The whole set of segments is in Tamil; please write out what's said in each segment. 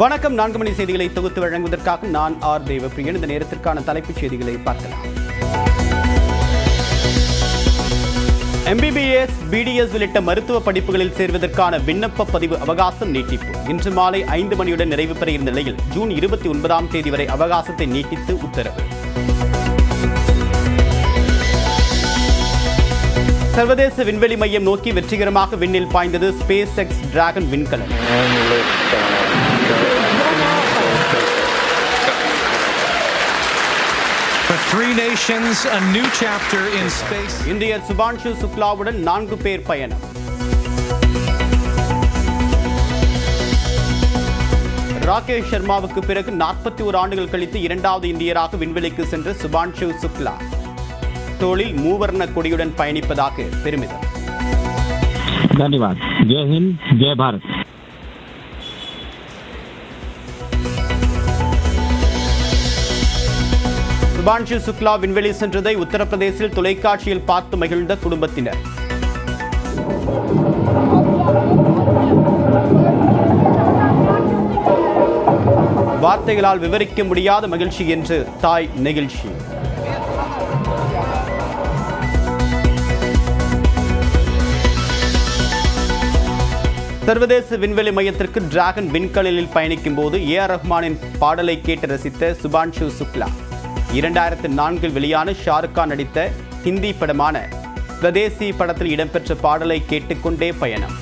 வணக்கம். நான்கு மணி செய்திகளை தொகுத்து வழங்குவதற்காக நான் ஆர் தேவப்பிரியன். இந்த நேரத்திற்கான தலைப்புச் செய்திகளை பார்க்கலாம். எம்பிபிஎஸ் பிடிஎஸ் உள்ளிட்ட மருத்துவ படிப்புகளில் சேர்வதற்கான விண்ணப்ப பதிவு அவகாசம் நீட்டிப்பு. இன்று மாலை ஐந்து மணியுடன் நிறைவு பெற இருந்த நிலையில் ஜூன் இருபத்தி ஒன்பதாம் தேதி வரை அவகாசத்தை நீட்டித்து உத்தரவு. சர்வதேச விண்வெளி மையம் நோக்கி வெற்றிகரமாக விண்ணில் பாய்ந்தது ஸ்பேஸ் எக்ஸ் டிராகன் விண்கலன் Three nations, a new chapter in space. இந்தியர் சுபான்ஷு சுக்லாவுடன் நான்கு பேர் பயணம். ராகேஷ் சர்மாவுக்கு பிறகு நாற்பத்தி ஒரு ஆண்டுகள் கழித்து இரண்டாவது இந்தியராக விண்வெளிக்கு சென்ற சுபான்ஷு சுக்லா. தோளில் மூவர்ண கொடியுடன் பயணிப்பதாக பெருமிதம். தன்யவாத் ஜெய் ஹிந்த் ஜெய் பாரத். சுபான்ஷு சுக்லா விண்வெளி சென்றதை உத்தரப்பிரதேசில் தொலைக்காட்சியில் பார்த்து மகிழ்ந்த குடும்பத்தினர். வார்த்தைகளால் விவரிக்க முடியாத மகிழ்ச்சி என்று தாய் நெகிழ்ச்சி. சர்வதேச விண்வெளி மையத்திற்கு டிராகன் விண்கலில் பயணிக்கும் போது ஏ ஆர் ரஹ்மானின் பாடலை கேட்டு ரசித்த சுபான்ஷு சுக்லா. இரண்டாயிரத்து நான்கில் வெளியான ஷாருக் கான் நடித்த ஹிந்தி படமான ஸ்வதேசி படத்தில் இடம்பெற்ற பாடலை கேட்டுக்கொண்டே பயணம்.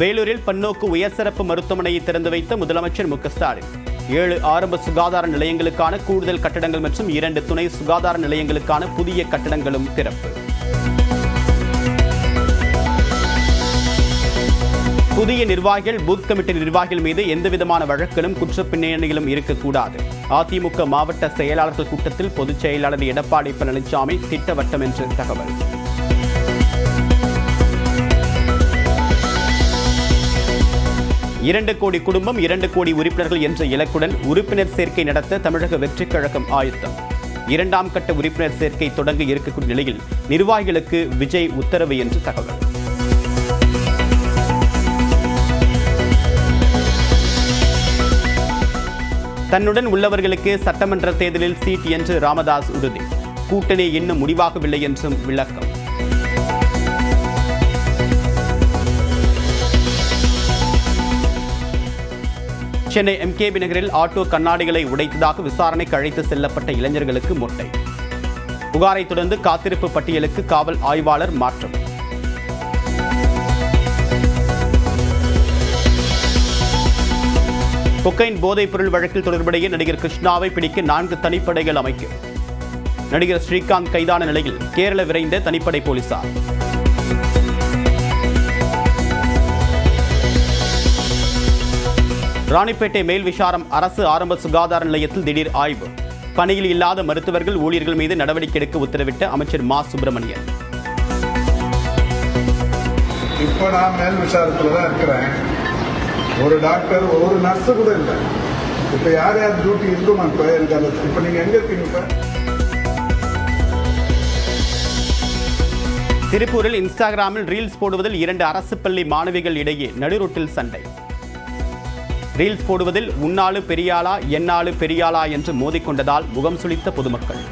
வேலூரில் பன்னோக்கு உயர் சிறப்பு மருத்துவமனையை திறந்து வைத்த முதலமைச்சர் மு ஸ்டாலின். ஏழு ஆரம்ப சுகாதார நிலையங்களுக்கான கூடுதல் கட்டடங்கள் மற்றும் இரண்டு துணை சுகாதார நிலையங்களுக்கான புதிய கட்டடங்களும் திறப்பு. புதிய நிர்வாகிகள் பூத் கமிட்டி நிர்வாகிகள் மீது எந்தவிதமான வழக்கிலும் குற்ற பின்னணியிலும் இருக்கக்கூடாது. அதிமுக மாவட்ட செயலாளர்கள் கூட்டத்தில் பொதுச் செயலாளர் எடப்பாடி பழனிசாமி திட்டவட்டம் என்று தகவல். இரண்டு கோடி குடும்பம் இரண்டு கோடி உறுப்பினர்கள் என்ற இலக்குடன் உறுப்பினர் சேர்க்கை நடத்த தமிழக வெற்றிக் கழகம் ஆயத்தம். இரண்டாம் கட்ட உறுப்பினர் சேர்க்கை தொடங்க இருக்கக்கூடிய நிலையில் நிர்வாகிகளுக்கு விஜய் உத்தரவு என்று தகவல். தன்னுடன் உள்ளவர்களுக்கு சட்டமன்ற தேர்தலில் சீட் என்று ராமதாஸ் உறுதி. கூட்டணி இன்னும் முடிவாகவில்லை என்றும் விளக்கம். சென்னை எம்கேபி நகரில் ஆட்டோ கண்ணாடிகளை உடைத்ததாக விசாரணைக்கு அழைத்து செல்லப்பட்ட இளைஞர்களுக்கு முட்டை. புகாரை தொடர்ந்து காத்திருப்பு பட்டியலுக்கு காவல் ஆய்வாளர் மாற்றம். கொக்கைன் போதைப் பொருள் வழக்கில் தொடர்புடைய நடிகர் கிருஷ்ணாவை பிடிக்க நான்கு தனிப்படைகள் அமைக்கும் நடிகர் ஸ்ரீகாந்த் கைதான நிலையில் கேரள விரைந்த தனிப்படை போலீசார். ராணிப்பேட்டை மேல் விசாரம் அரசு ஆரம்ப சுகாதார நிலையத்தில் திடீர் ஆய்வு. பணியில் இல்லாத மருத்துவர்கள் ஊழியர்கள் மீது நடவடிக்கை எடுக்க உத்தரவிட்ட அமைச்சர் மா. சுப்பிரமணியன். இப்போ நான் மேல் விசாரத்தில் தான் இருக்கிறேன். ஒரு டாக்டர் ஒரு நர்ஸு கூட இல்லை. இப்போ யார் யார் டியூட்டி இருக்குமா இப்போ? எனக்கு அந்த இப்போ நீங்கள் எங்கே இருக்கீங்க இப்போ? திருப்பூரில் இன்ஸ்டாகிராமில் ரீல்ஸ் போடுவதில் இரண்டு அரசு பள்ளி மாணவிகள் இடையே நடுரோட்டில் சண்டை. ரீல்ஸ் போடுவதில் உன்னாலு பெரியாளா என்னாலு பெரியாளா என்று மோதிக்கொண்டதால் முகம் சுளித்த பொதுமக்கள்.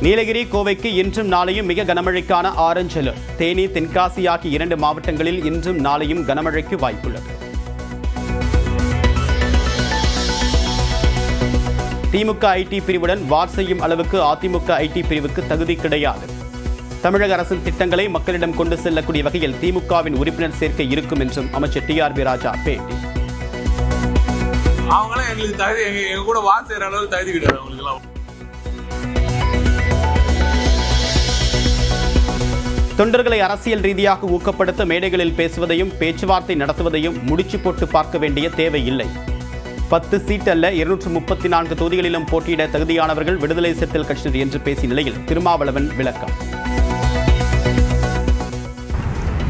நீலகிரி கோவைக்கு இன்றும் நாளையும் மிக கனமழைக்கான ஆரஞ்சு அலர்ட். தேனி தென்காசி ஆகிய இரண்டு மாவட்டங்களில் இன்றும் நாளையும் கனமழைக்கு வாய்ப்புள்ளது. திமுக ஐடி பிரிவுடன் வார் செய்யும் அளவுக்கு அதிமுக ஐடி பிரிவுக்கு தகுதி கிடையாது. தமிழக அரசின் திட்டங்களை மக்களிடம் கொண்டு செல்லக்கூடிய வகையில் திமுகவின் உறுப்பினர் சேர்க்கை இருக்கும் என்றும் அமைச்சர் டி ஆர் பி ராஜா பேட்டி. அவங்களாம் எங்களுக்கு தகுதி எங்க எங்க கூட வார் செய்யற அளவுக்கு தகுதி கிடையாது அவங்களுக்குலாம் தொண்டர்களை அரசியல் ரீதியாக ஊக்கப்படுத்த மேடைகளில் பேசுவதையும் பேச்சுவார்த்தை நடத்துவதையும் முடிச்சு போட்டு பார்க்க வேண்டிய தேவை இல்லை பத்து சீட் அல்ல இருநூற்று முப்பத்தி நான்கு தொகுதிகளிலும் போட்டியிட தகுதியானவர்கள் விடுதலை சிறுத்தைகள் கட்சியினர் என்று பேசிய நிலையில் திருமாவளவன் விளக்கம்.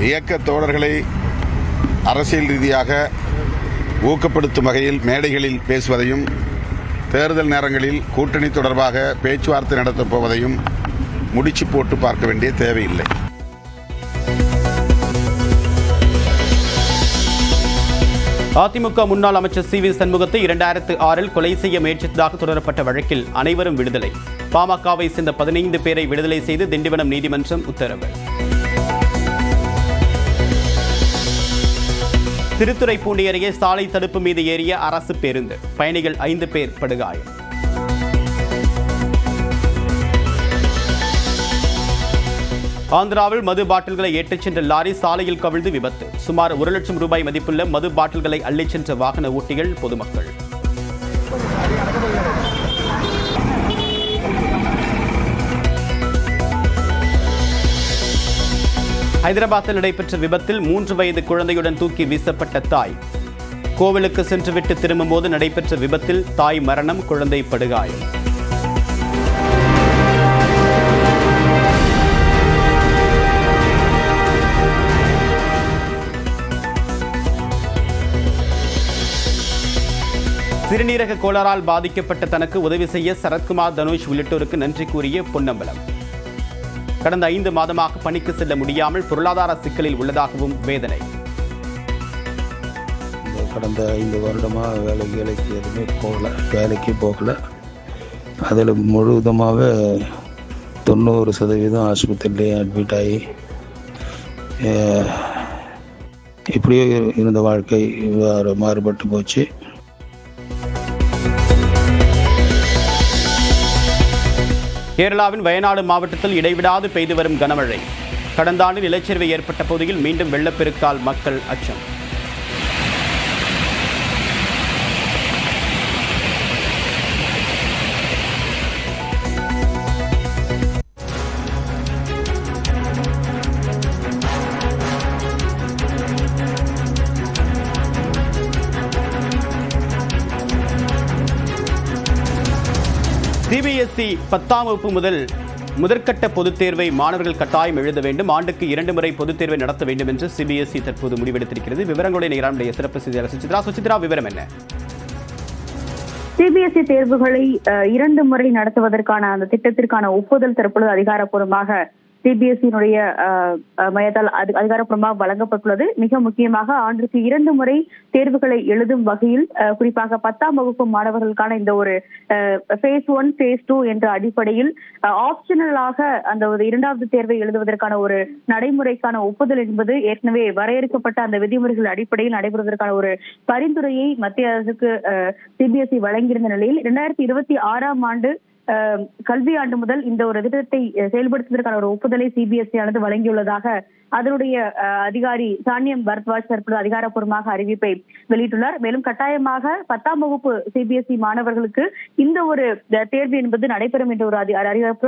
இயக்க தோழர்களை அரசியல் ரீதியாக ஊக்கப்படுத்தும் வகையில் மேடைகளில் பேசுவதையும் தேர்தல் நேரங்களில் கூட்டணி தொடர்பாக பேச்சுவார்த்தை நடத்தப் போவதையும் முடிச்சு போட்டு பார்க்க வேண்டிய தேவையில்லை. அதிமுக முன்னாள் அமைச்சர் சி வி சண்முகத்தை இரண்டாயிரத்து ஆறில் கொலை செய்ய முயற்சித்ததாக தொடரப்பட்ட வழக்கில் அனைவரும் விடுதலை. பாமகவை சேர்ந்த பதினைந்து பேரை விடுதலை செய்து திண்டிவனம் நீதிமன்றம் உத்தரவு. திருத்துறைப்பூண்டி அருகே சாலை தடுப்பு மீது ஏறிய அரசு பேருந்து. பயணிகள் ஐந்து பேர் படுகாயம். ஆந்திராவில் மது பாட்டில்களை ஏற்றிச் சென்ற லாரி சாலையில் கவிழ்ந்து விபத்து. சுமார் ஒரு லட்சம் ரூபாய் மதிப்புள்ள மது பாட்டில்களை அள்ளிச் சென்ற வாகன ஓட்டிகள் பொதுமக்கள். ஹைதராபாத்தில் நடைபெற்ற விபத்தில் மூன்று வயது குழந்தையுடன் தூக்கி வீசப்பட்ட தாய். கோவிலுக்கு சென்றுவிட்டு திரும்பும்போது நடைபெற்ற விபத்தில் தாய் மரணம் குழந்தை படுகாயம். சிறுநீரக கோளாறால் பாதிக்கப்பட்ட தனக்கு உதவி செய்ய சரத்குமார் தனுஷ் உள்ளிட்டோருக்கு நன்றி கூறிய பொன்னம்பலம். கடந்த ஐந்து மாதமாக பணிக்கு செல்ல முடியாமல் பொருளாதார சிக்கலில் உள்ளதாகவும் வேதனை. கடந்த ஐந்து வருடமாக வேலை வேலைக்கு எதுவுமே போகல வேலைக்கு போகல. அதில் முழுவதுமாகவே தொண்ணூறு சதவீதம் ஆஸ்பத்திரிலேயே அட்மிட் ஆகி இப்படியே இருந்த வாழ்க்கை இவ்வாறு மாறுபட்டு போச்சு. கேரளாவின் வயநாடு மாவட்டத்தில் இடைவிடாது பெய்து வரும் கனமழை. கடந்த ஆண்டு நிலச்சரிவு ஏற்பட்ட பகுதியில் மீண்டும் வெள்ளப்பெருக்கால் மக்கள் அச்சம். சிபிஎஸ்இ பத்தாம் வகுப்பு முதல் முதற்கட்ட பொதுத் தேர்வை மாணவர்கள் கட்டாயம் எழுத வேண்டும். ஆண்டுக்கு இரண்டு முறை பொதுத் தேர்வை நடத்த வேண்டும் என்று சிபிஎஸ்இ தற்போது முடிவெடுத்திருக்கிறது. விவரங்களுடைய நிகழ்ச்சிய சிறப்பு செய்தியாளர் சுசித்ரா. சுசித்ரா விவரம் என்ன? சிபிஎஸ்இ தேர்வுகளை இரண்டு முறை நடத்துவதற்கான அந்த திட்டத்திற்கான ஒப்புதல் தற்பொழுது அதிகாரப்பூர்வமாக சிபிஎஸ்இனுடைய மையத்தால் அது- அதிகாரப்பூர்வமாக வழங்கப்பட்டுள்ளது. மிக முக்கியமாக ஆண்டுக்கு இரண்டு முறை தேர்வுகளை எழுதும் வகையில் அஹ், குறிப்பாக பத்தாம் வகுப்பு மாணவர்களுக்கான இந்த ஒரு ஃபேஸ் ஒன் ஃபேஸ் டூ என்ற அடிப்படையில் ஆப்ஷனலாக அந்த ஒரு இரண்டாவது தேர்வை எழுதுவதற்கான ஒரு நடைமுறைக்கான ஒப்புதல் என்பது ஏற்கனவே வரையறுக்கப்பட்ட அந்த விதிமுறைகள் அடிப்படையில் நடைபெறுவதற்கான ஒரு பரிந்துரையை மத்திய அரசுக்கு சிபிஎஸ்இ வழங்கியிருந்த நிலையில் இரண்டாயிரத்தி இருபத்தி ஆறாம் ஆண்டு கல்வி ஆண்டு முதல் இந்த ஒரு திட்டத்தை செயல்படுத்துவதற்கான ஒரு ஒப்புதலை சிபிஎஸ்இ ஆனது வழங்கியுள்ளதாக அதனுடைய அதிகாரி சானியம் பரத்வாஜ் தற்போது அதிகாரப்பூர்வமாக அறிவிப்பை வெளியிட்டுள்ளார். மேலும் கட்டாயமாக பத்தாம் வகுப்பு சிபிஎஸ்இ மாணவர்களுக்கு இந்த ஒரு தேர்வு என்பது நடைபெறும் என்ற ஒரு அதி-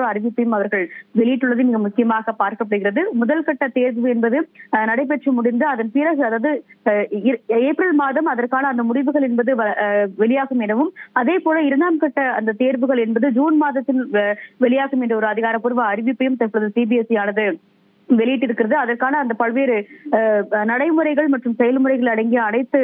அறிவிப்பையும் அவர்கள் வெளியிட்டுள்ளது. மிக முக்கியமாக பார்க்கப்படுகிறது. முதல் கட்ட தேர்வு என்பது அஹ், நடைபெற்று முடிந்து அதன் பிறகு அதாவது அஹ், ஏப்ரல் மாதம் அதற்கான அந்த முடிவுகள் என்பது வ- அஹ், வெளியாகும் எனவும் அதே போல இரண்டாம் கட்ட அந்த தேர்வுகள் என்பது ஜூன் ஜூன் மாதத்தில் வெளியாகும் என்ற ஒரு அதிகாரப்பூர்வ அறிவிப்பையும் தற்போது சிபிஎஸ்இ ஆனது வெளியிட்டிருக்கிறது. அதற்கான அந்த பல்வேறு நடைமுறைகள் மற்றும் செயல்முறைகள் அடங்கிய அனைத்து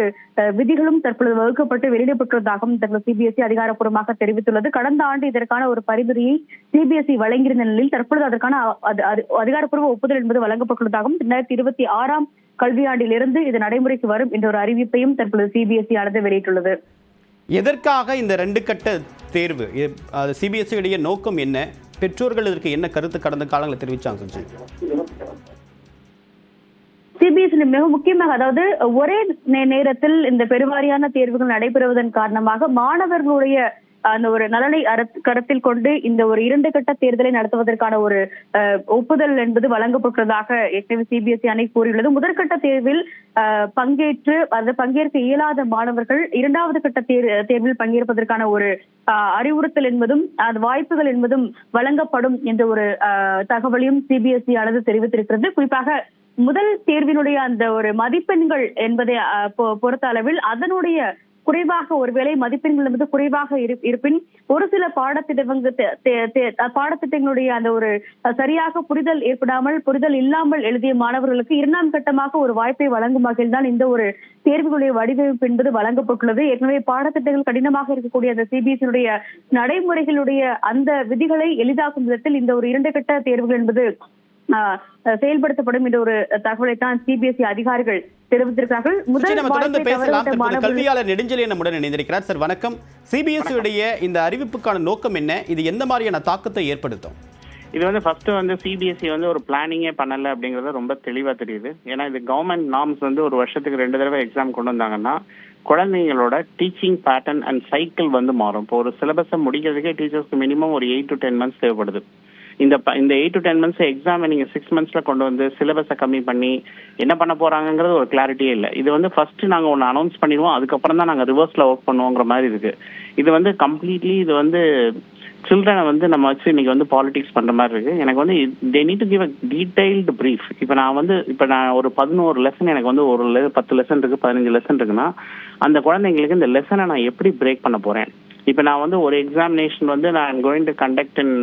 விதிகளும் தற்பொழுது வகுக்கப்பட்டு வெளியிடப்பட்டுள்ளதாகவும் தற்போது சிபிஎஸ்இ அதிகாரப்பூர்வமாக தெரிவித்துள்ளது. கடந்த ஆண்டு இதற்கான ஒரு பரிந்துரையை சிபிஎஸ்இ வழங்கியிருந்த நிலையில் தற்பொழுது அதற்கான அதிகாரப்பூர்வ ஒப்புதல் என்பது வழங்கப்பட்டுள்ளதாகவும் இரண்டாயிரத்தி இருபத்தி ஆறாம் கல்வியாண்டிலிருந்து இது நடைமுறைக்கு வரும் என்ற ஒரு அறிவிப்பையும் தற்பொழுது சிபிஎஸ்இ ஆனது வெளியிட்டுள்ளது. எதற்காக இந்த ரெண்டு கட்ட தேர்வு? சிபிஎஸ்இ உடைய நோக்கம் என்ன? பெற்றோர்கள் இதற்கு என்ன கருத்து கடந்த காலங்களில் தெரிவிச்சாங்க சஞ்சய்? சிபிஎஸ்இ மிக முக்கியமாக அதாவது ஒரே நேரத்தில் இந்த பெருவாரியான தேர்வுகள் நடைபெறுவதன் காரணமாக மாணவர்களுடைய அந்த ஒரு நலனை கருத்தில் கொண்டு இந்த ஒரு இரண்டு கட்ட தேர்தலை நடத்துவதற்கான ஒரு அஹ், ஒப்புதல் என்பது வழங்கப்பட்டுள்ளதாக ஏற்கனவே சிபிஎஸ்இ அணை கூறியுள்ளது. முதற்கட்ட தேர்வில் பங்கேற்று அது பங்கேற்க இயலாத மாணவர்கள் இரண்டாவது கட்ட தேர் தேர்வில் பங்கேற்பதற்கான ஒரு அறிவுறுத்தல் என்பதும் அது வாய்ப்புகள் என்பதும் வழங்கப்படும் என்ற ஒரு தகவலையும் சிபிஎஸ்இ ஆனது தெரிவித்திருக்கிறது. குறிப்பாக முதல் தேர்வினுடைய அந்த ஒரு மதிப்பெண்கள் என்பதை அஹ், பொ- பொறுத்த அளவில் அதனுடைய குறைவாக ஒருவேளை மதிப்பெண்கள் என்பது குறைவாக இரு- இருப்பின் ஒரு சில பாடத்திட்டங்கள் பாடத்திட்டங்களுடைய அந்த ஒரு சரியாக புரிதல் ஏற்படாமல் புரிதல் இல்லாமல் எழுதிய மாணவர்களுக்கு இரண்டாம் கட்டமாக ஒரு வாய்ப்பை வழங்கும் வகையில் தான் இந்த ஒரு தேர்வுகளுடைய வடிவமைப்பு என்பது வழங்கப்பட்டுள்ளது. ஏற்கனவே பாடத்திட்டங்கள் கடினமாக இருக்கக்கூடிய அந்த சிபிஎஸ்இனுடைய நடைமுறைகளுடைய அந்த விதிகளை எளிதாக்கும் விதத்தில் இந்த ஒரு இரண்டு கட்ட தேர்வுகள் என்பது செயல்படுத்தப்படும் என்ற ஒரு தகவலை தான் சிபிஎஸ்இ அதிகாரிகள் தெரிவித்திருக்கிறார்கள். மாணவர்கள் கல்வியாளர் நெடுஞ்செழியன் நம்முடன் இணைந்திருக்கிறார். சார் வணக்கம். சிபிஎஸ்இ உடைய இந்த அறிவிப்புக்கான நோக்கம் என்ன? இது எந்த மாதிரியான தாக்கத்தை ஏற்படுத்தும்? இது வந்து ஃபர்ஸ்ட் வந்து சிபிஎஸ்சி வந்து ஒரு பிளானிங்கே பண்ணல அப்படிங்கறது ரொம்ப தெளிவா தெரியுது. ஏன்னா இது கவர்மெண்ட் நார்ம்ஸ் வந்து ஒரு வருஷத்துக்கு ரெண்டு தடவை எக்ஸாம் கொண்டு வந்தாங்கன்னா குழந்தைங்களோட டீச்சிங் பேட்டர்ன் அண்ட் சைக்கிள் வந்து மாறும். இப்போ ஒரு சிலபஸை முடிக்கிறதுக்கே டீச்சர்ஸ்க்கு மினிமம் ஒரு எயிட் டு டென் மந்த்ஸ் தேவைப்படுது. இந்த இந்த எயிட் டு டென் மந்த்ஸ் எக்ஸாமை நீங்கள் சிக்ஸ் மந்த்ஸில் கொண்டு வந்து சிலபஸை கம்மி பண்ணி என்ன பண்ண போகிறாங்கங்கிறது ஒரு கிளாரிட்டியே இல்லை. இது வந்து ஃபர்ஸ்ட் நாங்கள் ஒன்று அனௌன்ஸ் பண்ணிடுவோம். அதுக்கப்புறம் தான் நாங்கள் ரிவர்ஸில் ஒர்க் பண்ணுவோங்கிற மாதிரி இருக்குது இது வந்து கம்ப்ளீட்லி இது வந்து சில்ட்ரனை வந்து நம்ம வச்சு இன்னைக்கு வந்து பாலிடிக்ஸ் பண்ணுற மாதிரி இருக்கு. எனக்கு வந்து they need to give a detailed brief இப்போ நான் வந்து இப்போ நான் ஒரு பதினோரு லெசன் எனக்கு வந்து ஒரு பத்து லெசன் இருக்கு பதினஞ்சு லெசன் இருக்குன்னா அந்த குழந்தைங்களுக்கு இந்த லெசனை நான் எப்படி பிரேக் பண்ண போறேன்? இப்போ நான் வந்து ஒரு எக்ஸாமினேஷன் வந்து நான் going to conduct in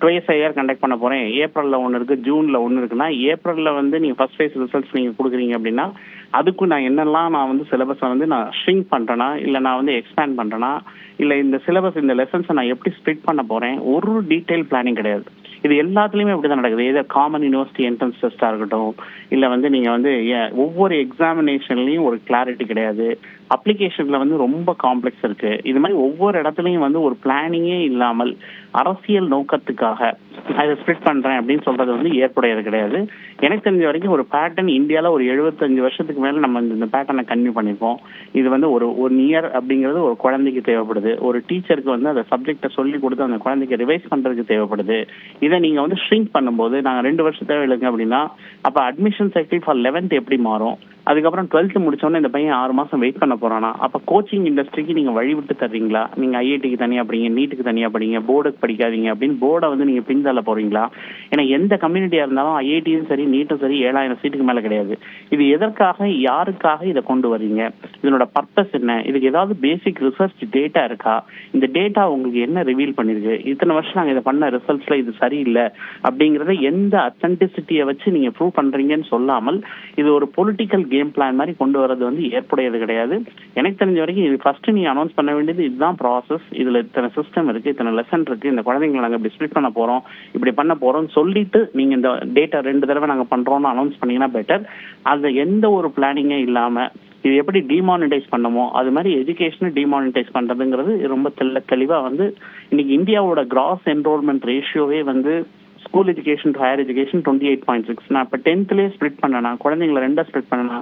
twice a year conduct பண்ண போறேன். ஏப்ரலில் ஒன்று இருக்கு ஜூன்ல ஒன்று இருக்குன்னா ஏப்ரலில் வந்து நீங்க ஃபர்ஸ்ட் ஃபேஸ் ரிசல்ட்ஸ் நீங்க கொடுக்குறீங்க அப்படின்னா அதுக்கும் நான் என்னெல்லாம் நான் வந்து சிலபஸை வந்து நான் ஷ்ரிங்க் பண்றேனா இல்லை நான் வந்து எக்ஸ்பேண்ட் பண்றேனா இல்லை இந்த சிலபஸ் இந்த லெசன்ஸை நான் எப்படி ஸ்ப்ளிட் பண்ண போறேன் ஒரு டீடைல் பிளானிங் கிடையாது. இது எல்லாத்துலயுமே அப்படிதான் நடக்குது. ஏதோ காமன் யூனிவர்சிட்டி என்ட்ரன்ஸ் டெஸ்ட்டாக இருக்கட்டும் இல்லை வந்து நீங்கள் வந்து ஏ- ஒவ்வொரு எக்ஸாமினேஷன்லேயும் ஒரு கிளாரிட்டி கிடையாது. அப்ளிகேஷன்ல வந்து ரொம்ப காம்ப்ளெக்ஸ் இருக்கு. இது மாதிரி ஒவ்வொரு இடத்துலையும் வந்து ஒரு பிளானிங்கே இல்லாமல் அரசியல் நோக்கத்துக்காக அதை ஸ்ப்ளிட் பண்றேன் அப்படின்னு சொல்றது வந்து ஏற்புடையது கிடையாது. எனக்கு தெரிஞ்ச வரைக்கும் ஒரு பேட்டர்ன் இந்தியால ஒரு எழுபத்தஞ்சு வருஷத்துக்கு மேல நம்ம இந்த- பேட்டர்னை கன்டினியூ பண்ணிருக்கோம் இது வந்து ஒரு ஒன் இயர் அப்படிங்கிறது ஒரு குழந்தைக்கு தேவைப்படுது. ஒரு டீச்சருக்கு வந்து அந்த சப்ஜெக்டை சொல்லி கொடுத்து அந்த குழந்தைக்கு ரிவைஸ் பண்றதுக்கு தேவைப்படுது. இதை நீங்க வந்து ஷ்ரிங்க் பண்ணும்போது நாங்க ரெண்டு வருஷம் தேவை இல்லைங்க அப்படின்னா அப்ப அட்மிஷன் சைக்கிள் ஃபார் லெவன்த் எப்படி மாறும்? அதுக்கப்புறம் டுவெல்த் முடிச்சோடனே இந்த பையன் ஆறு மாசம் வெயிட் பண்ண போறானா. அப்ப கோச்சிங் இண்டஸ்ட்ரிக்கு நீங்க வழி விட்டு தர்றீங்களா? நீங்க ஐஐடிக்கு தனியா படிங்க நீட்டுக்கு தனியா படிங்க போர்டுக்கு படிக்காதீங்க அப்படின்னு போர்டை வந்து நீங்க பின்தள்ள போறீங்களா? ஏன்னா எந்த கம்யூனிட்டியா இருந்தாலும் ஐஐடியும் சரி நீட்டும் சரி ஏழாயிரம் சீட்டுக்கு மேல கிடையாது. இது எதற்காக யாருக்காக இதை கொண்டு வரீங்க இதனோட பர்பஸ் என்ன? இதுக்கு ஏதாவது பேசிக் ரிசர்ச் டேட்டா இருக்கா? இந்த டேட்டா உங்களுக்கு என்ன ரிவீல் பண்ணிருக்கு? இத்தனை வருஷம் நாங்க இதை பண்ண ரிசல்ட்ஸ்ல இது சரியில்லை அப்படிங்கறத எந்த அத்தன்டிசிட்டியை வச்சு நீங்க ப்ரூவ் பண்றீங்கன்னு சொல்லாமல் இது ஒரு பொலிட்டிக்கல் கேம் பிளான் மாதிரி கொண்டு வர்றது வந்து ஏற்புடையது கிடையாது. எனக்கு தெரிஞ்ச வரைக்கும் இது ஃபர்ஸ்ட் நீ அனௌன்ஸ் பண்ண வேண்டியது இதுதான் ப்ராசஸ் இதுல இத்தனை சிஸ்டம் இருக்கு இத்தனை லெசன் இருக்கு. இந்த குழந்தைங்களை நாங்க இப்படி ஸ்பிளிட் பண்ண போறோம் இப்படி பண்ண போறோம் சொல்லிட்டு நீங்க இந்த டேட்டா ரெண்டு தடவை நாங்க பண்றோம்னு அனௌன்ஸ் பண்ணீங்கன்னா பெட்டர் அது எந்த ஒரு பிளானிங்கே இல்லாம இது எப்படி டிமானிட்டைஸ் பண்ணமோ அது மாதிரி எஜுகேஷனை டிமானிட்டைஸ் பண்றதுங்கிறது ரொம்ப தெள்ள தெளிவா வந்து இன்னைக்கு இந்தியாவோட கிராஸ் என்ரோல்மெண்ட் ரேஷியோவே வந்து school education to higher education twenty eight point six நான் இப்போ டென்த்லேயே ஸ்ப்ளிட் பண்ணனா குழந்தைங்களை ரெண்டாக ஸ்ப்ளிட் பண்ணனா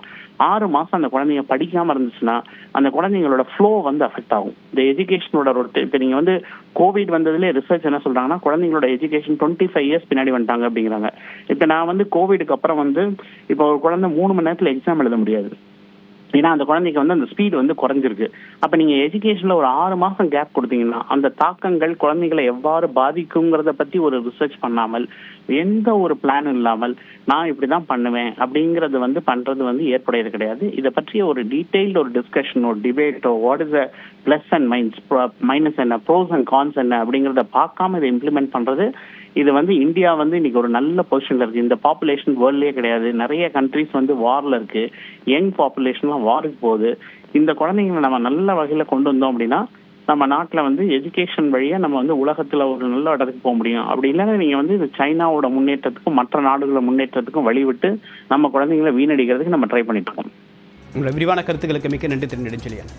ஆறு மாதம் அந்த குழந்தைங்க படிக்காமல் இருந்துச்சுன்னா அந்த குழந்தைங்களோட ஃப்ளோ வந்து அஃபெக்ட் ஆகும். இந்த எஜுகேஷனோட ஒரு இப்போ நீங்கள் வந்து கோவிட் வந்ததுலேயே ரிசர்ச் என்ன சொல்கிறாங்கன்னா குழந்தைங்களோட எஜுகேஷன் டுவெண்ட்டி ஃபைவ் இயர்ஸ் பின்னாடி வந்துட்டாங்க அப்படிங்கிறாங்க. இப்போ நான் வந்து கோவிடுக்கு அப்புறம் வந்து இப்போ ஒரு குழந்தை மூணு மணி நேரத்தில் எக்ஸாம் எழுத முடியாது. ஏன்னா அந்த குழந்தைக்கு வந்து அந்த ஸ்பீடு வந்து குறைஞ்சிருக்கு. அப்போ நீங்கள் எஜுகேஷனில் ஒரு ஆறு மாதம் கேப் கொடுத்தீங்கன்னா அந்த தாக்கங்கள் குழந்தைகளை எவ்வாறு பாதிக்குங்கிறத பற்றி ஒரு ரிசர்ச் பண்ணாமல் எந்த ஒரு பிளான் இல்லாமல் நான் இப்படி தான் பண்ணுவேன் அப்படிங்கிறது வந்து பண்ணுறது வந்து ஏற்புடையது கிடையாது. இதை பற்றிய ஒரு டீட்டெயில்டு ஒரு டிஸ்கஷனோ டிபேட்டோ what is a plus and minus minus என்ன ப்ரோஸ் அண்ட் கான்ஸ் என்ன அப்படிங்கிறத பார்க்காம இதை இம்ப்ளிமெண்ட் பண்ணுறது இது வந்து இந்தியா வந்து இன்னைக்கு ஒரு நல்ல பொசிஷன்ல இருக்கு. இந்த பாப்புலேஷன் வேர்ல்ட்லயே கிடையாது. நிறைய கண்ட்ரிஸ் வந்து வார்ல இருக்கு. யங் பாப்புலேஷன்லாம் வாருக்கு போகுது. இந்த குழந்தைங்களை நம்ம நல்ல வகையில கொண்டு வந்தோம் அப்படின்னா நம்ம நாட்டில் வந்து எஜுகேஷன் வழியா நம்ம வந்து உலகத்துல ஒரு நல்ல இடத்துக்கு போக முடியும். அப்படி இல்லைன்னா நீங்க வந்து இது சைனாவோட முன்னேற்றத்துக்கும் மற்ற நாடுகளோட முன்னேற்றத்துக்கும் வழிவிட்டு நம்ம குழந்தைங்களை வீணடிக்கிறதுக்கு நம்ம ட்ரை பண்ணிட்டு இருக்கோம். உங்களோட விரிவான கருத்துக்களுக்கு மிக்க நன்றி திரு நெடுஞ்செழியன்